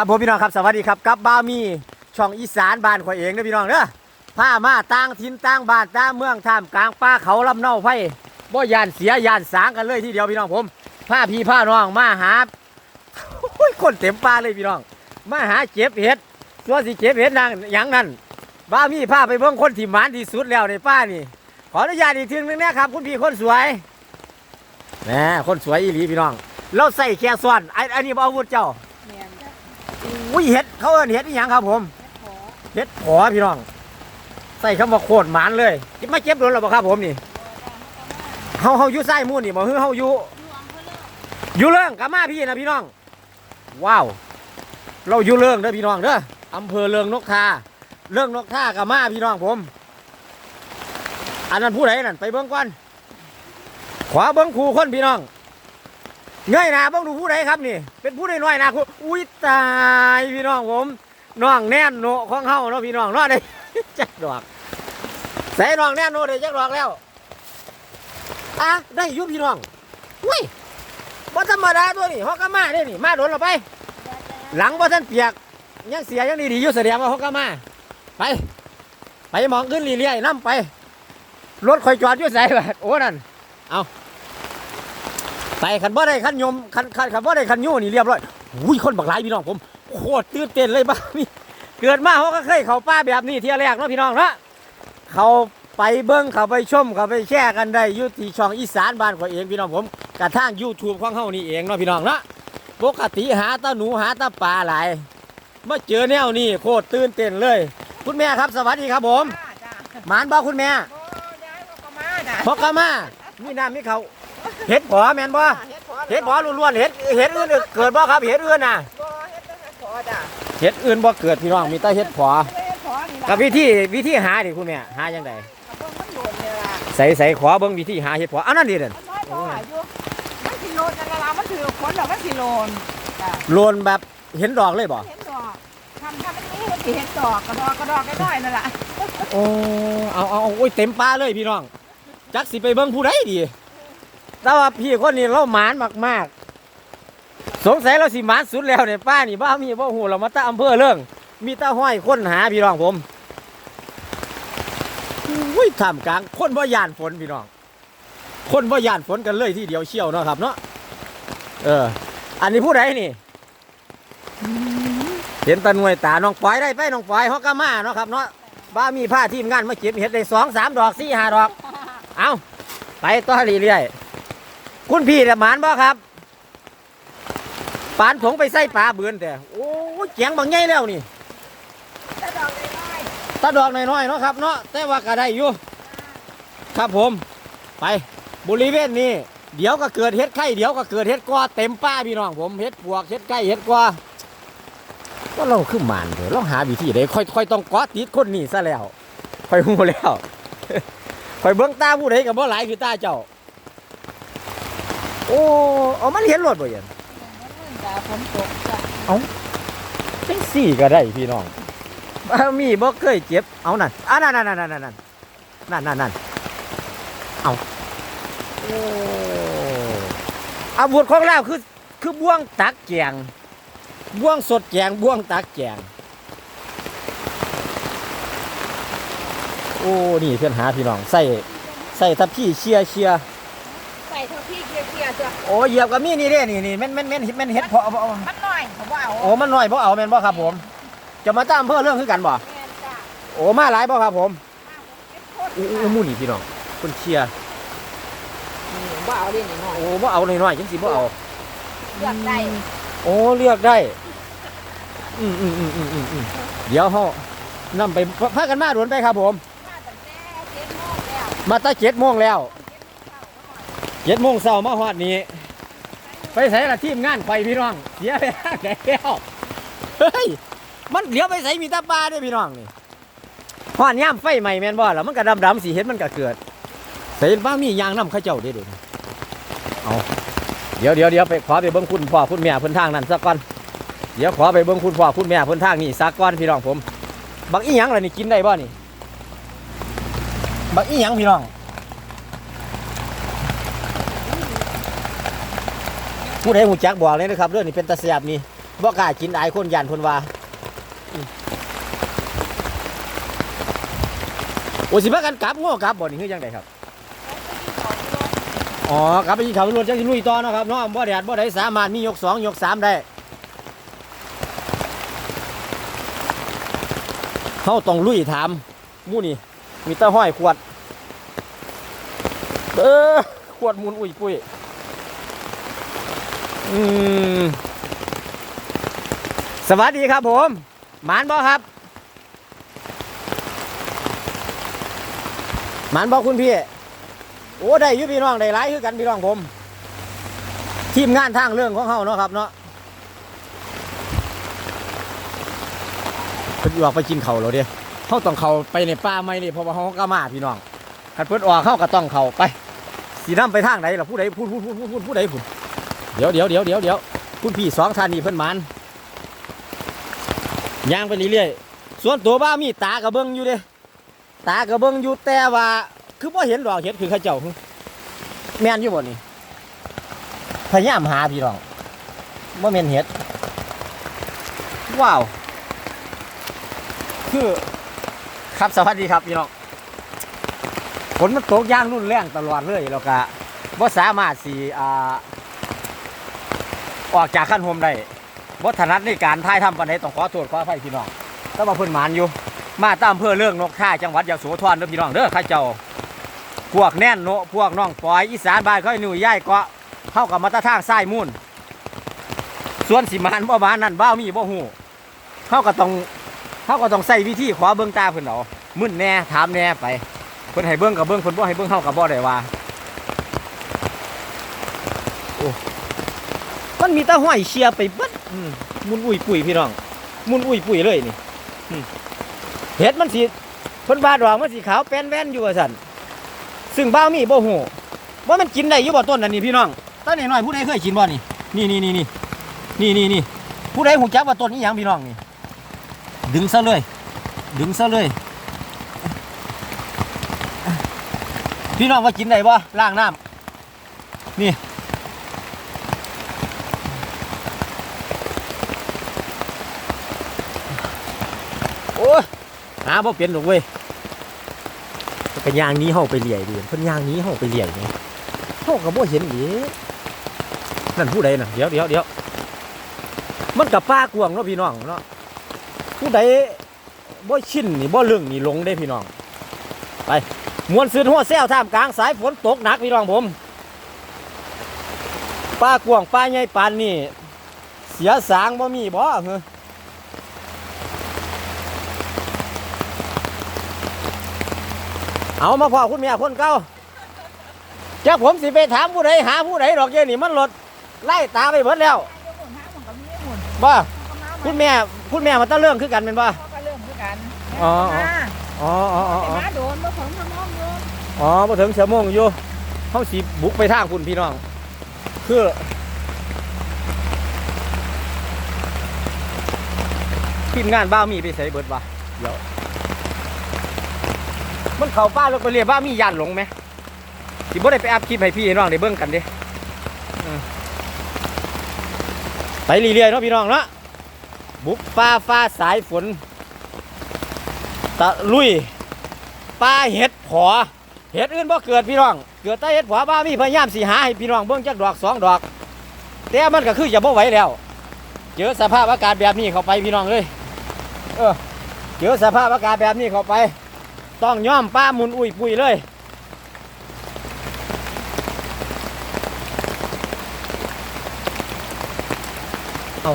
ครับผมพี่น้องครับสวัสดีครับกับบ้าวมีช่องอีสานบ้านข่อยเองนะพี่น้องเด้อผ้ามาต่างถิ่นต่างบ้านต่างเมืองท่ามกลางป่าเขาลำเนาไฟบ่ยานเสียยานสางกันเลยทีเดียวพี่น้องผมผ้าพี่ผ้าน้องมาหาโอ้ยคนเต็มป่าเลยพี่น้อง มาหาเจ็บเห็ดส่วสิเจ็บเห็ดนางยังนั่นบ้าวมีผ้าไปเบิ่งคนที่หมานที่สุดแล้วในป้านี่ ขออนุญาตอีกทีนึงนะครับ คุณพี่คนสวยแหมคนสวยอีหลีพี่น้อง เราใส่แค่ซ้อนไอ้อันนี้บ่อาวุธเจ้า อุ้ยเห็ดเขาเอิ้นเห็ดอีหยังครับผมขอเห็ดขอพี่น้อง ใส่คำว่าโคตรหมานเลยจะมาเก็บโดนหรอบ่ครับผมนี่เฮาเฮาอยู่ไส้มูนนี่บ่ฮือเฮาอยู่อยู่เรื่องกามาพี่นะพี่น้อง ว้าว เราอยู่เรื่องเด้อพี่น้องเด้ออำเภอเรืองนกทาเรื่องนกทากามาพี่น้องผม อันนั้นผู้ใดนั่นไปเบิ่งก่อนขวาเบิ่งครูคนพี่น้อง เงยหน้าบิ่งดูผู้ใดครับนี่ เป็นผู้ใดน้อยนะครูอุ้ยตายพี่น้องผมน้องแน่นโนของเฮาเนาะพี่น้องเนาะได้จักดอกใส่น้องแน่นโนได้จักดอกแล้วอะได้ยุบพี่น้องเว้ยบ่ธรรมดาตัวนี้ฮอกกามาเด้นี่มาโดนเราไป หลังบ่ทันเปียกยังเสียยังดีๆอยู่แสดงว่าฮอกกามาไป ไปมองขึ้นเรื่อยๆนํไปรถคอยจอดอยู่ไสบัดโอ้นั่นเอา ไปคันบ่ได้คันยมคันคันคันบ่ได้คันยูนี่เรียบร้อยอุ้ยคนบักหลายพี่น้องผมโคตรตื่นเต้นเลยบ้ามีเกิดมาเขาก็เคยเข้าป่าแบบนี้เที่ยแรกเนาะพี่น้องเนาะเขาไปเบิ้งเขาไปชมเขาไปแชร์กันได้อยุติช่องอีสานบ้านของเองพี่น้องผมกระทั่งยูทูบของเฮานี่เองเนาะพี่น้องเนาะปกติหาตาหนูหาตาปลาหลายมาเจอแนวนี้โคตรตื่นเต้นเลย คุณแม่ครับสวัสดีครับผมจ้าจ้าหมานบอกคุณแม่โอ้ยายก็มาจ้ะพกกามามีน้ำมีเขา เห็ดผอแมนบ่เฮ็ดขอเห็ดผอล้วนๆเห็ดเห็ดอื่นเกิดบ่ครับเห็ดอื่นน่ะบ่เฮ็ดแต่เฮ็ดขอจ้ะเห็ดอื่นบ่เกิดพี่น้องมีแต่เห็ดผอเฮ็ดขอนี่ล่ะกับวิธีวิธีหาดิคุณแม่หาจังไดเบิ่งมันโดนเลยล่ะใส่ใส่ขอเบิ่งวิธีหาเห็ดผออันนั้นดิเด่นมันน้อยบ่อยู่มันสิโลนนั่นล่ะมันถือผลแล้วมันสิโลนจ้ะโลนแบบเห็นดอกเลยบ่เห็นดอกทำทำมันนี้มันสิเห็นดอกกระดอกกระดอกน้อยๆนั่นล่ะโอ้เอาเอาเอาโอ้ยเต็มปลาเลยพี่น้องจักสิไปเบิ่งผู้ใดดี แต่ว่าพี่คนนี้เราหมานมากๆ สงสัยเราสิหมานสุดแล้วในป้านี่บ้ามีบ่หูเรามาตาอำเภอเรื่อง มีตาห้อยคนหาพี่น้องผมอุ้ยท่ามกลางคนบ่ยานฝนพี่น้อง คนบ่ยานฝนกันเลยที่เดียวเชี่ยวเนาะครับเนาะเออ อันนี้ผู้ใดนี่ เห็นตาหน่วยตาน้องปอยได้ไปน้องปอยฮอกกามาเนาะครับเนาะบ้ามีผ้าทีมงานมาเก็บเห็ดได้สองสามดอกสี่ห้าดอก เอาไปต่อเรื่อยๆ คุณพี่ละหมานบ่ครับปานผงไปใส่ปลาเบือนแต่โอ้ยเจียงบางใหญ่แล้วนี่ต่ดอกน้อยตาดอกน้อยๆเนาะครับเนาะแต่ว่าก็ได้อยู่ครับผม ไปบริเวณนี้เดี๋ยวก็เกิดเห็ดไข่เดี๋ยวก็เกิดเห็ดกวาเต็มป้าพี่น้องผมเห็ดปวกเห็ดไข่เห็ดกวาก็เราขึ้นมานเถอะเราหาวิธีใดค่อยๆต้องกาะติดคนนี้ซะแล้วค่อยหูแล้วค่อยเบิ้งตาผู้ใดกับบ่หลายคือตาเจ้า โอ้เอามันเห็นรถบ่เห็นๆจ้ะฝนตกจ้ะจังสี่ก็ได้พี่น้องบ่มีบ่เคยเจ็บ เอานั่นอะนั่นนั่นนั่นนั่นนั่นนั่นนั่นนั่นเอาโอ้อาวุธของเราคือคือบ่วงตักแกงบ่วงสดแกงบ่วงตักแกงโอ้นี่เพื่อนหาพี่น้องใส่ใส่ทับพี่เชียร์เชียร์ ใส่เท่าที่เกลียๆจ้ะ โอ้เหยียบกับมีนี่เด้นี่นี่แม่นแม่นแม่นแม่นเฮ็ดเพาะบ่เอามันน้อยเขาบ่เอาโอ้มันน้อยบ่เอาแม่นบ่ครับผม จะมาตามอำเภอเรื่องคือกันบ่แม่นจ้ะโอ้มาหลายบ่ครับผมเฮ็ดโคตรโอ้โอ้หมู่นี่พี่น้องคนเชียร์นี่บ่เอาดินี่น้อยโอ้บ่เอาหน่อยๆจังสิบ่เอา เลือกได้โอ้เลือกได้ อืมอืมอืมอืมอืมอืมเดี๋ยวเฮานำไปพากันมาโดนไปครับผม มาตั้งแต่เจ็ดโมงแล้วมาตั้งเจ็ดโมงแล้วเจ็ดโมงเช้ามาฮอดนี้ ไปใส่ละทีมงานไปพี่น้องเสียไปแล้วเฮ้ยมันเดี๋ยวไปใส่มีตาปลาด้อพี่น้องนี่ฮอดย่ามไฟใหม่แม่นบ่ล่ะมันก็ดำๆสิเห็นมันก็เกิดใส่บ้างมียางน้ำข้าเจ้าเด้อเดี๋ยเอาเดี๋ยวเดี๋ยวเดี๋ยวไปขอไปเบิ่งคุณพ่อคุณแม่เพิ่นทางนั้นสักก่อนเดี๋ยวขอไปเบิ่งคุณพ่อคุณแม่เพิ่นทางนี้สักก่อนพี่น้องผมบักอีหยังล่ะนี่กินได้บ่นี่บักอีหยังพี่น้อง ผู้ใดหูจักบอกเลยนะครับเรื่องนี้เป็นตาเสียบนี่บ่กล้ากินอายคนยันพนว่าโอ้สิพากันกลับง้อกลับบ่นี่คือจังไดครับอ๋อกลับไปยิงเขาตำรวจจังสิลุยต่อเนาะครับเนาะบ่แดดบ่ได้สามารถมียกสองยกสามได้เขาต้องลุยถามมู่นี่มีตะห้อยขวด เออขวดมุนอุ้ยปุ้ย สวัสดีครับผม หมานบอครับหมานบอคุณพี่ โอ้ได้ยูพี่น้องได้หลายคือกันพี่น้องผม ทีมงานทางเรื่องของเขาเนาะครับเนาะเพิ่นออกไปกินเขาวแล้วเด้เขาต้องเขาไปในป่าไม่นี่เพราะว่าเขาก็มาพี่น้องคันเพิ่นออกเขาก็ต้องเขาไปสีน้ำไปทางไหนล่ะผู้ใดพูดพูดพูดพูดพูดผู้ใดพูด เดี๋ยวเดี๋ยวเดี๋ยวเดี๋ยวเดี๋ยวคุณพี่สองท่านนี่เพิ่นมานย่างไปเรื่อยๆส่วนตัวบ้ามีตากระเบิงอยู่เด้ตากระเบิงอยู่แต่ว่า คือพ่เห็นดอกเห็ดคือข้าเจ้าแม่นอยู่บ่นี่พยายามหาพี่น้องว่าแม่นเห็ด ว้าว คือ ครับสวัสดีครับพี่น้องฝนมันตกย่างรุนแรงตลอดเลยแล้วก็ว่าสามารถสีอ่า ออกจากขั้นโฮมได้ว่าถนัดในการถ่ายทำปันใดต้องขอโทษขออภัยพี่น้องแต่ว่าเพิ่นหมานอยู่ มาตามอำเภอเรื่องนกท่าจังหวัดยโสธรเด้อพี่น้องเด้อข้าเจ้า พวกแน่นโนพวกน้องปอยอีสานบ้านเขาหนุ่ยย่ายเกาะเข้ากับมาตรทางไส้มุ่นส่วนสิมานบ่มานนั่นบ้ามีบ่หูเขาก็ต้องเขาก็ต้องใส่วิธีขอเบิ้องตาเพิ่นเอามึนแน่ถามแน่ไปเพิ่นให้เบิ้องกับเบิ้องเพิ่นบ่ให้เบิ้องเฮากับบ่ได้ว่าโอ้ มันมีตาห้อยเชียไปบิดมุนอุ้ยปุ๋ยพี่น้อง มุนอุ้ยปุ๋ยเลยนี่เห็ดมันสิเพิ่นบาดอกมันสีขาวแป้นแว่นอยู่ว่าซั่นซึ่งบ้ามีบ่หูว่ามันกินได้อยู่บ่ต้นอันนี้พี่น้องต้นนี้หน่อยผู้ใดเคยกินบ่นี่นี่นี่นี่นี่นี่นี่นี่ผู้ใดหูจักว่าต้นนี้ยังพี่น้องนี่ ดึงซะเลย ดึงซะเลย พี่น้องว่ากินได้บ่ล้างน้ำนี่โอ้ย หาบ่เปลี่ยนหรอกเว้ยเป็นยางนี้เฮาไปเลี่ยดีเพิ่นยางนี้เฮาไปเลี่ยนี่เฮาก็บ่เห็นอีนั่นผู้ใดน่ะเดี๋ยวเดี๋ยวเดี๋ยวมันกับป้ากวางเนาะพี่น้องเนาะผู้ใดบ่ชินนี่บ่เรื่องนี่ลงได้พี่น้อง ไปมวนซื้อหัวแซวท่ามกลางสายฝนตกหนักพี่น้องผมป้ากวางป้าใหญ่ปานนี่เสียสางบ่มีบ่เหรอ เอามาพอคุณแม่คนเก่าจากผมสิไปถามผู้ใดหาผู้ใดดอกเจนี่มันรถไล่ตามไปเบิดแล้วบ่คุณแม่คุณแม่มันต้องเรื่องคือกันเป็นบ่ก็เริ่มคือกันอ๋อมาอ๋ออ๋ออ๋อไอ้มาโดนมาผมทำน้องโยมอ๋อมาถึงเสียโมงอยู่เขาสิบุกไปทางคุณพี่น้อง คือทีมงานบ้ามีไปใส่เบิดวะเดี๋ยว มันเข้าป้าลงไปเรียบ้ามียานหลงไหมสิบ่ได้ไปอัพคลิปให้พี่น้องได้เบิ่งกันเด้อืมไปเรื่อยๆเนาะพี่น้องเนาะบุกฟ้าฟ้าสายฝนตะลุยป้าเห็ดผอเห็ดอื่นบ่เกิดพี่น้อง เกิดแต่เห็ดผอบ้ามีพยายามสิหาให้พี่น้องเบิ่งจักดอกสองดอก แต่มันก็คือจะบ่ไหวแล้วเจอสภาพอากาศแบบนี้เข้าไปพี่น้องเลยเออเจอสภาพอากาศแบบนี้เข้าไป ต้องย่อมป้ามุนอุ้ยปุยเลย เอา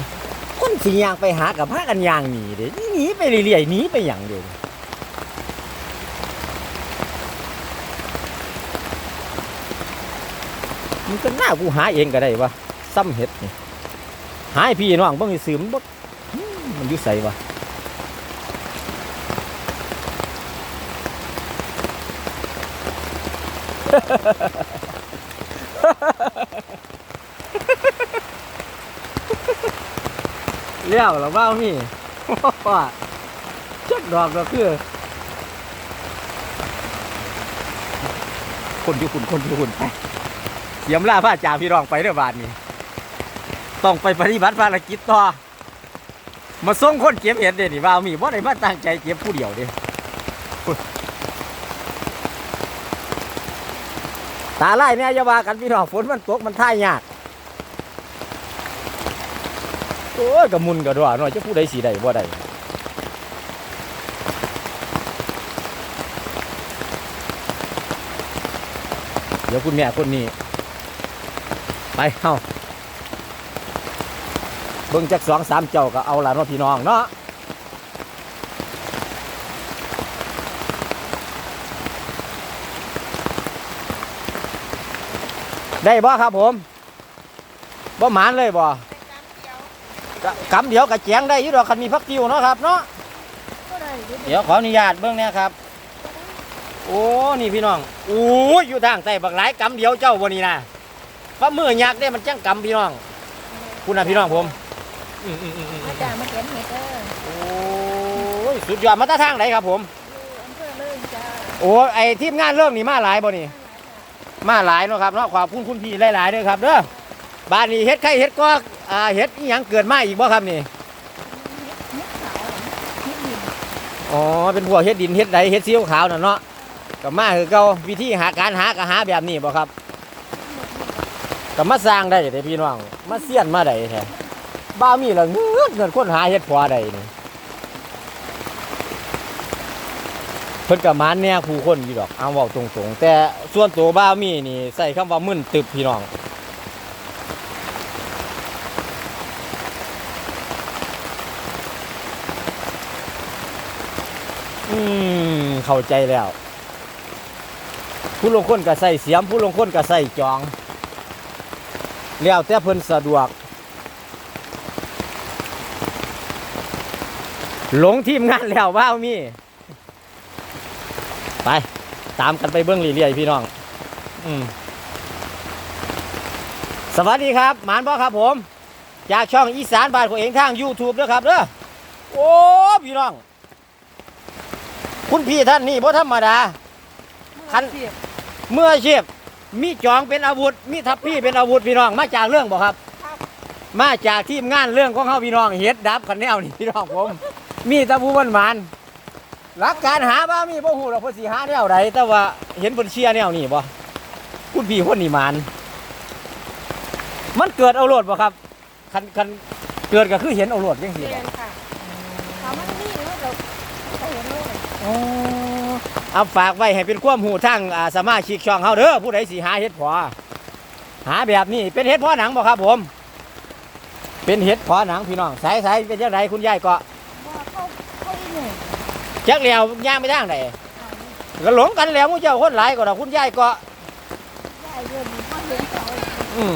คนสิยางไปหากับพากันยางหนีเด้หนีไปเรื่อยๆหนีไปอย่างเดียวมันก็น่ากูหาเองก็ได้วะซ้ำเห็ดนี่หาให้พี่น้องเบิ่งให้ซื้อมบ่อืมมันยู่ใส่วะ เลี้ยวหรือเปล่ามีว่าจักดอกก็คือคนที่คุณคนที่คุณไปเสียมล่าผ้าจ่าพี่รองไปเด้อบาทนี้ต้องไปปฏิบัติภารกิจต่อ มาส่งคนเก็บเห็ดเด้นี่ว่ามีบ่าได้มาตั้งใจเก็บผู้เดียวเด้ ตาไล่เนี่ยอย่าว่ากันพี่น้องฝนมันตกมันท่ายยากโอ้ยกระมุนกระดวหน่อยจะผู้ใดสีใดบ่ได้เดี๋ยวคุณแม่คนนี้ ไปเฮาเบิ่งจักสองสามเจ้าก็เอาละเนาะพี่น้องเนาะ ได้บ่ครับผมบ่หมานเลยบ่กะกำเดียวกะแจงได้อยู่ดอกคันมีพักติวเนาะครับเนาะเดี๋ยวขออนุญาตเบิ่งแหนะครับ โอ้นี่พี่น้องโอ้ยอยู่ทางใต้บักหลายกำเดียวเจ้าบ่นี่นะฟ้ามือยักษ์เนี่ยมันจังกำพี่น้อง คุณนะพี่น้องผมอืมอืมอืมอืมอาจารย์มาเก็บเห็ดเด้อโอ้ยสุดยอดมาตาทางไหนครับผม อยู่อำเภอเลยจ้าโอ้ไอทีมงานเรื่องนี่มาหลายบ่นี่ มาหลายเนาะครับเนาะขอบคุณคุณพี่หลายๆเด้อครับเด้อบ้านนี้เฮ็ดไข่เฮ็ดก็อ่าเฮ็ดอีหยังเกิดมาอีกบ่ครับนี่อ๋อเป็นพวกเฮ็ดดินเฮ็ดใดเฮ็ดซีอิ๊วขาวน่ะเนาะก็มาคือเก่าวิธีหาการหาก็หาแบบนี้บ่ครับก็มาสร้างได้เด้พี่น้องมาเสียนมาได้แท้บ้ามีละเงือดเงินคนหาเฮ็ดพอได้นี่ เพิ่นก็มานแน่ผู้คนอยู่ดอกเอาเว้าตรงๆ แต่ส่วนตัวบ้ามีนี่ใส่คำว่ามึนตึบพี่น้อง อืมเข้าใจแล้ว ผู้ลงคนก็ใส่เสียม ผู้ลงคนก็ใส่จอง แล้วแต่เพิ่นสะดวก หลงทีมงานแล้วว้าวมี ไป ตามกันไปเบื้องเรื่อยๆพี่น้อง อืมสวัสดีครับ หมานบอครับผม จากช่องอีสานบ้านของเองทาง YouTube ด้วยครับเด้อโอ้พี่น้อง คุณพี่ท่านนี่บ่ธรรมดา คันเสียบเมื่ออาชีพมีจองเป็นอาวุธ มีทัพพี่เป็นอาวุธพี่น้องมาจากเรื่องบ่ครับ มาจากทีมงานเรื่องของเขาพี่น้องเฮ็ดดับคันแนวนี่พี่น้องผม มีแตะบูมันมัน หลักการหาบ้ามีบ่ฮู้หรอกเพิ่นสิหาแนวใดแต่ว่าเห็นเพิ่นเชียร์แนวนี้บ่คุณพี่คนนี้มันมันเกิดเอาโลดบ่ครับคันคันเกิดก็คือเห็นเอาโลดจังซี่เรีบ่ยนค่ะถามมันนี่หรือว่าเราเขาเห็นเลยอ๋อเอาฝากไว้ให้เป็นความหูทางอ่าสมาชิกช่องเฮาเด้อผู้ใดสิหาเฮ็ดพอหาแบบนี้เป็นเฮ็ดพอหนังบ่ครับผม เป็นเฮ็ดพอหนังพี่น้องสายสายเป็นจังไดคุณยายก็ว่าเขาเขาอีหนึ่ง จักแล้วย่างไปทางใดอ่าก็หลงกันแล้วมู้เจ้าคนหลายก็ดอกคุณยายก็ได้เรื่องนี้ก็เห็นเขาอืม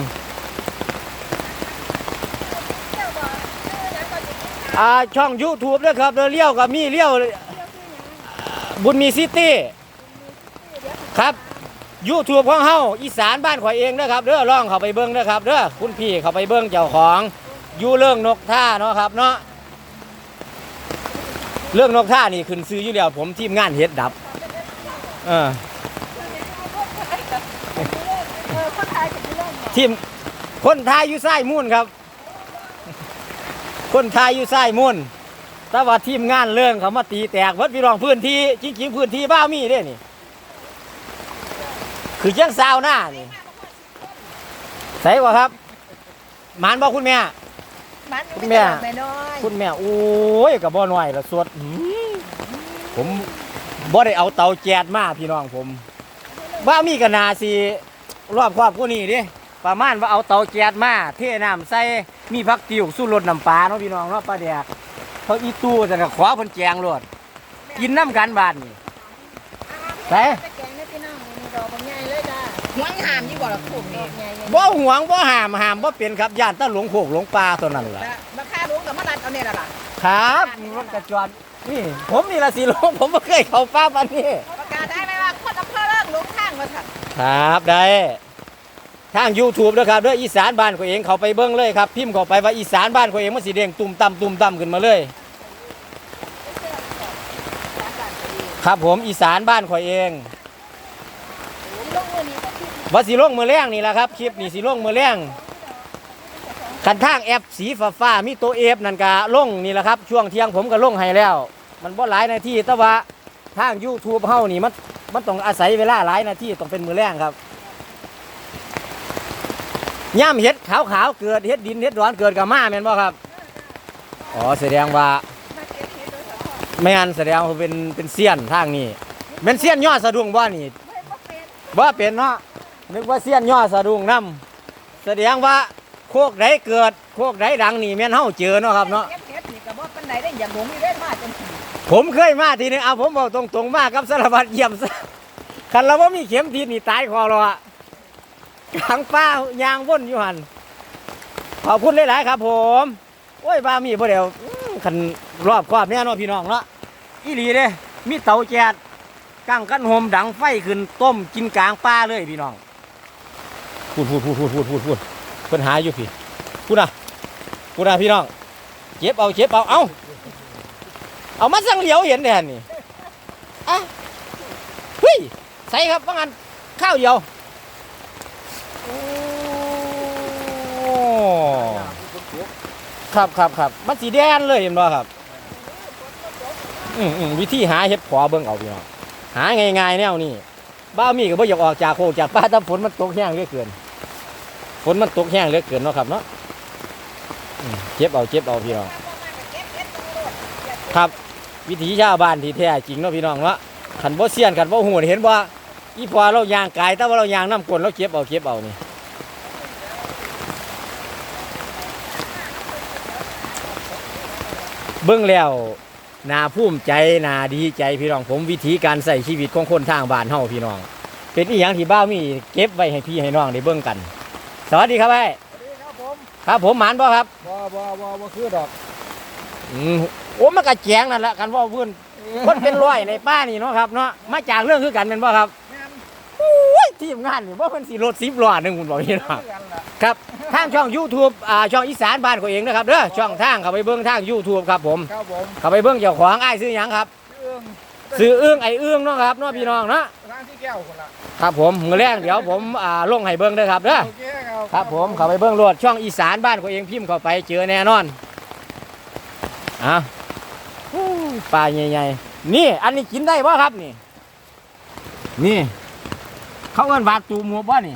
เจ้าบอกเออแล้วก็จะกินอ่าช่อง YouTube เด้อครับเด้อเลี้ยวก็มีเลี้ยวเที่ยวที่ไหนบุญมีซิตี้เดี๋ยวครับ YouTube ของเฮาอีสานบ้านข่อยเองเด้อครับเด้อลองเข้าไปเบิ่งเด้อครับเด้อคุณพี่เข้าไปเบิ่งเจ้าของอยู่เรื่องนกท่าเนาะครับเนาะ เรื่องนกท่านี่ขึ้นซื้ออยู่แล้วผมทีมงานเฮ็ดดับ เออเออคนไทยจะไปเล่นเนี่ยทีมคนไทยอยู่ไส้มุ่นครับ คนไทยอยู่ไส้มุ่นแต่ว่าทีมงานเรื่องเขามาตีแตกวัดพี่รองพื้นที่จริงๆพื้นที่บ้ามีเด้นี่ คือเจ้งซาวหน้านี่ใส่กว่าครับ หมานบอกคุณแม่ มันคุณแม่แม่น้อยคุณแม่โอ้ยกับบ่หน่อยละสวดหืมผมบ่ได้เอาเตาแจดมาพี่น้องผมบ้ามีกันนาสิรอบครอบกูนี่ดิประมาณว่าเอาเตาแจดมาเทน้ำใส่มีผักติวสู้รสน้ำปลาเนาะพี่น้องเนาะปลาแดกเขาอีตู้แต่ก็ขอเพิ่นแจงรดกินน้ำกันบาดนี่ใส่จะแกงได้ หวงหามยี่บ่ละขุ่มนี่ใหญ่บ่หวงบ่หามหามบ่เป็นครับย่านแตะหลงโขกหลงปลาเท่านั้นล่ะราคาลุงกับมะลัดเอาเนี่ยล่ะครับรถกระจรนี่ ผมนี่ละสิลงผมไม่เคยเข้าป้าปันนี้ประกาศได้ไหมว่าคนอำเภอเลิกลุงข้างมาถัดครับได้ทาง YouTube นะครับเด้ออีสานบ้านของเองเขาไปเบิ้งเลยครับพิมพ์เข้าไปว่าอีสานบ้านของเองมันสีแดงตุ่มต่ำตุ่มต่ำขึ้นมาเลย ครับผมอีสานบ้านข่อยเองลุงมือนี้ก็คิด ว่าสีลงมือแรงนี่แหละครับคลิปนี่สีลงมือแรงคันทางแอปสีฟ้าฟ้ามีตัวเอฟนั่นก็ลงนี่แหละครับ ช่วงเที่ยงผมก็ลงให้แล้ว มันบ่หลายนาทีแต่ว่าทาง YouTube เฮานี่มันมันต้องอาศัยเวลาหลายนาทีต้องเป็นมือแรงครับย่ำเห็ดขาวๆเกิดเห็ดดินเห็ดร้อนเกิดกับมาแม่นบ่ครับอ๋อแสดงว่ามาเก็บเห็ดโดยแม่นแสดงว่าเป็นเป็นเซียนทางนี้เป็นเซียนยอดสะดุ้งบ่นี่ไม่บ่เป็นบ่เป็นเนาะ นึกว่าเซียนยอดสะดุ้งนํแสดงว่าโคกใดเกิด โคกใดดังนี่แม่นเฮาเจอเนาะครับเนาะเก็บเห็ดนี่ก็บ่ปานใดได้อย่างผมมีเล่นมาจังซี่ผมเคยมาทีนึงเอาผมบอกตรงๆมากับสารวัตรเยี่ยมซะคันเราว่ามีเข็มทิศนี่ตายคอเราอะกลางป้ายางว่นอยู่หันขอบคุณหลายๆครับผมโอ้ยบ้ามีบ่เดียวอื้อคันรอบครอบเนี่ยเนาะพี่น้องเนาะอีหลีเด้มีเตาแก๊สกางกันโฮมดังไฟขึ้นต้มกินกลางป้าเลยพี่น้อง พูดพูดพูดพูดพูดพูดพูดเพิ่นหาอยู่พี่พูดนะพูดนะพี่น้องเจ็บเอาเจ็บเอาเอาเอามาสังเหลียวเห็นแน่นี่อะเฮ้ยใส่ครับว่างันข้าวเดียวครับครับครับมันสีแดงเลยเห็นบ่ครับอืมอืมวิธีหาเห็ดขอเบิ่งเอาพี่น้องหาง่ายๆแนวนี้บ้ามีก็บ่อยากออกจากโคกจากป้าถ้าฝนมันตกแห้งเหลือยเกิน นมันตกแห้งเหลือเกินเนาะครับเนาะเจ็บเอาเจ็บเอาพี่น้องครับ วิถีชาวบ้านที่แท้จริงเนาะพี่น้องเนาะขันบ่เซียนขันบ่หูนี่เห็นว่าอีพอเรายางกายแต่ว่าเรายางน้ำกลนเราเก็บเอาเก็บเอานี่เบิ่งแล้วนาภูมิใจนาดีใจพี่น้องผมวิธีการใส่ชีวิตของคนทางบ้านเฮาพี่น้อง เป็นอีหยังที่บ้ามีเก็บไว้ให้พี่ให้น้องได้เบิ่งกัน สวัสดีครับไอ้สวัสดีครับผมครับผมหมานบ่ครับบ่บ่บ่บ่คือดอกอืมโอ้มันกระแจงนั่นแหละกันว่าเพื่อนคนเป็นร้อยในป้านี่เนาะครับเนาะมาจากเรื่องคือกันเป็นบ่ครับแม่นโอ้ยทีมงานนี่ว่าเพิ่นสิรถสิบล้อหนึงคุณบอกพี่คือเนาะกันล่ะครับทางช่อง YouTube อ่าช่องอีสานบ้านเขาเองนะครับเด้อช่องทางเข้าไปเบิ่งทาง YouTube ครับผมครับผมเข้าไปเบิ่งเจ้าของอ้ายซื้อหยังครับเรื่องซื้อเอื้องไอ้เอื้องเนาะครับเนาะพี่น้องเนาะร้านที่แก้วคนละครับผมมื้อแรกเดี๋ยวผมอ่าลงให้เบิ่งเด้อครับเด้อโอเคครับครับผมเข้าไปเบิ่งโหลดช่องอีสานบ้านเขาเองพิมพ์เข้าไปเจอแน่นอนอะอู้ปลาใหญ่ๆนี่ อันนี้กินได้บ่ครับนี่ นี่ เขาเอิ้นว่าตูหมูบ่นี่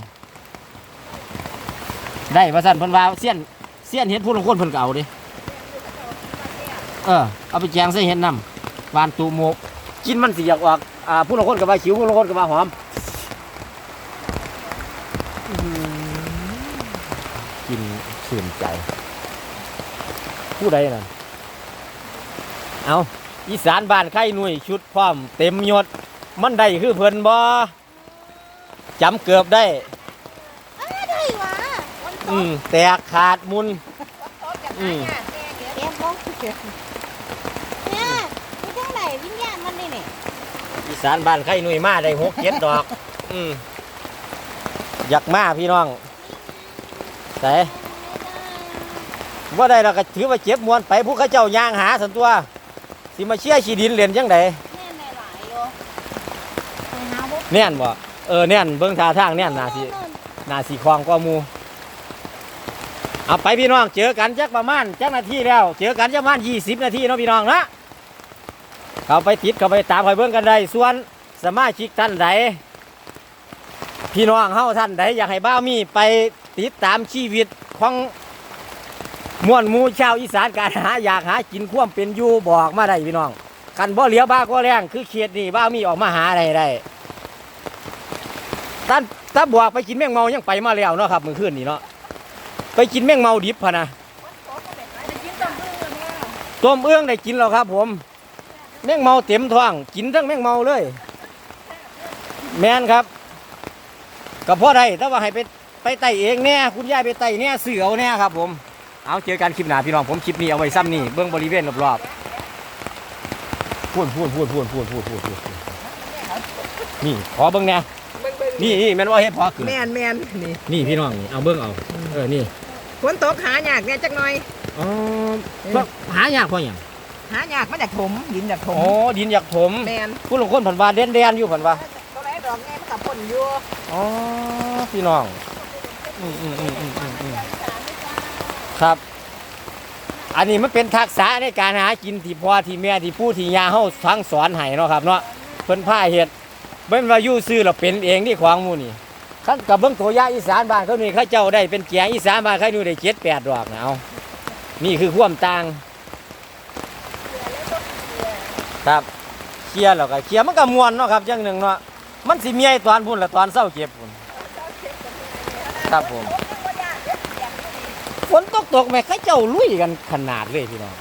ได้ว่าสั่นเพิ่นว่าเสี้ยนเสี้ยนเห็ดผู้ลางคนเพิ่นก็เอาเดิเออเอาไปแจงใส่เห็ดน้ำวานตูหมูกินมันสิอยากออกอ่าผู้ลางคนก็ว่าขิวผู้ลางคนก็ว่าหอมอื้อหือกิน ชื่นใจ ผู้ใดนั่นเอาอีสานบ้านไข่หนุ่ยชุดพร้อมเต็มยศมันได้คือเพิ่นบ่จำเกือบได้ได้หวะอืมแตกขาดมุนอืมเก็บบ่เก็บเนี่ยมีทั้งไหนวิญญาณมันนี่เนี่ยอีสานบ้านไข่หนุ่ยมาได้หกเจ็ดดอก อืมอยากมาพี่น้องแต่ ว่าได้เราก็ถือว่าเจ็บมวนไปผู้เขาเจ้าย่างหาสันตัว สิมาเชี่ยชีดินเรียนจังไดแน่ในหลายอยู่ไปหาบุกแน่นบ่เออแน่นเบิ่งท่าทางแน่นน่าสินาสีคลองกว่าหมูเอาไปพี่น้องเจอกันจักประมาณจักนาทีแล้ว เจอกันจักประมาณ20 นาทีเนาะพี่น้องนะเข้าไปติดเข้าไปตามไปเบิ่งกันได้ส่วนสมาชิกท่านใดพี่น้องเฮาท่านใดอยากให้บ้าวมีไปติดตามชีวิตของ มวลหมูชาวอีสานการหาอยากหากินความเป็นอยู่บอกมาได้พี่น้อง กันบ่เหลียวบ้าก็แรงคือเขียดนี่บ้ามีออกมาหาอะไรได้ท่านถ้าบวกไปกินแมงเมายังไปมาแล้วเนาะครับมื้อคืนนี่เนาะไปกินแมงเมาดิบพะนะต้มเอื้องได้กินแล้วครับ ผม แมงเมาเต็มท้องกินทั้งแมงเมาเลย แมนครับกับพ่อได้แต่ว่าให้ไปไปไต่เองเนี่ยคุณยายไปไต่เนี่ยเสือเอาเนี่ยครับ ผม เอาเจอกันคลิปหน้าพี่น้องผมคลิปนี้เอาไว้ซ้ำนี่เบื้องบริเวณรอบๆพูนพูนพูนพูนพูนพูนพูนพูนนี่ขอเบื้องแน่นี่นี่แม่นว่าเฮ็ดพอขึ้นแม่นแม่นนี่นี่พี่น้องนี่เอาเบิ้งเอาเออนี่ฝนตกหายากเนี่ยจักหน่อยอ๋อเพราะหายากเพราะหยังหายากมาจากถมดินจากถมอ๋อดินอยากถมแม่นผู้ลงคนผันว่าเด่นเด่นๆอยู่ผันว่าตัวไหนดอกแง่มันกับพ่นอยู่อ๋อพี่น้องอืมอืมอืมอืมอืมอืม ครับ อันนี้มันเป็นทักษะในการหากินที่พ่อที่แม่ที่ผู้ที่ยาเฮาทั้งสอนให้เนาะครับเนาะเพิ่นพาเฮ็ดเบิ่นว่าอยู่ซื้อแล้วเป็นเองที่ของมูนี่คันกับเบิ่งตัวยาอีสานบ้านเขานี่เขาเจ้าได้เป็นแกงอีสานบ้านเขานี่ได้7 8ดแปดดอกนะเอานี่คือควมต่างครับเคลียร์แล้วก็เคลียร์มันก็มวนเนาะครับอย่างหนึ่งเนาะมันสิเมียตอนพุ่นละตอนเศร้าเก็บพุ่นครับผม กตกแม่ข้าเจ้าลุยกันขนาดเลยพี่น้อง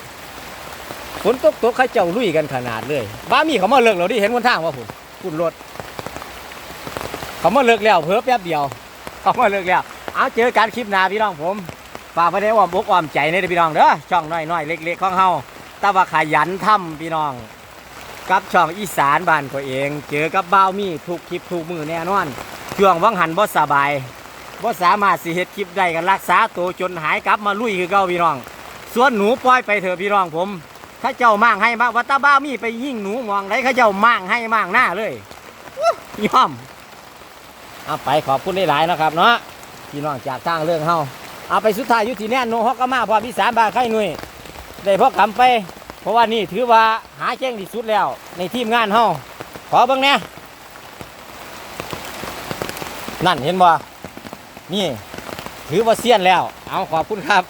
ฝนตกตกข้าเจ้าลุยกันขนาดเลย บ้ามีเขามาเลิกเราดิเห็นคนทางว่าพุ่นพุ่นรถ เขามาเลิกแล้วเพิ่แป๊บเดียว เขามาเลิกแล้วเอาเจอกันคลิปหน้าพี่น้องผมฝากไปได้อ้อมอกอ้อมใจในพี่น้องเด้อช่องน้อยๆเล็กๆของเฮาต่ว่าขยันทำพี่น้องกับช่องอีสานบ้านตัวเอง เจอกับบ้าวมีทุกคลิปทุกมือแน่นอนช่วงวังหันบ่สบาย บ่สามารถสิเฮ็ดคลิปได้กันรักษาตัวจนหายกลับมาลุยคือเก่าพี่น้อง ส่วนหนูปล่อยไปเถอะพี่น้องผม ถ้าเจ้ามั่งให้มากว่าตาบ้ามีไปยิ่งหนูมองไหนเขาเจ้ามั่งให้มั่งหน้าเลยยยอมเอาไปขอบคุณหลายๆนะครับเนาะพี่น้องจากทางเรื่องเฮาเอาไปสุดท้ายยุติแน่นโนฮอกกามาพอพี่สามบาทไข่หนุ่ยได้พอคำไป เพราะว่านี่ถือว่าหาแจ้งที่สุดแล้ว ในทีมงานเฮาขอเบิ่งแหน่ยนั่นเห็นบ่ นี่ ถือว่าเซียนแล้ว เอาขอบคุณครับ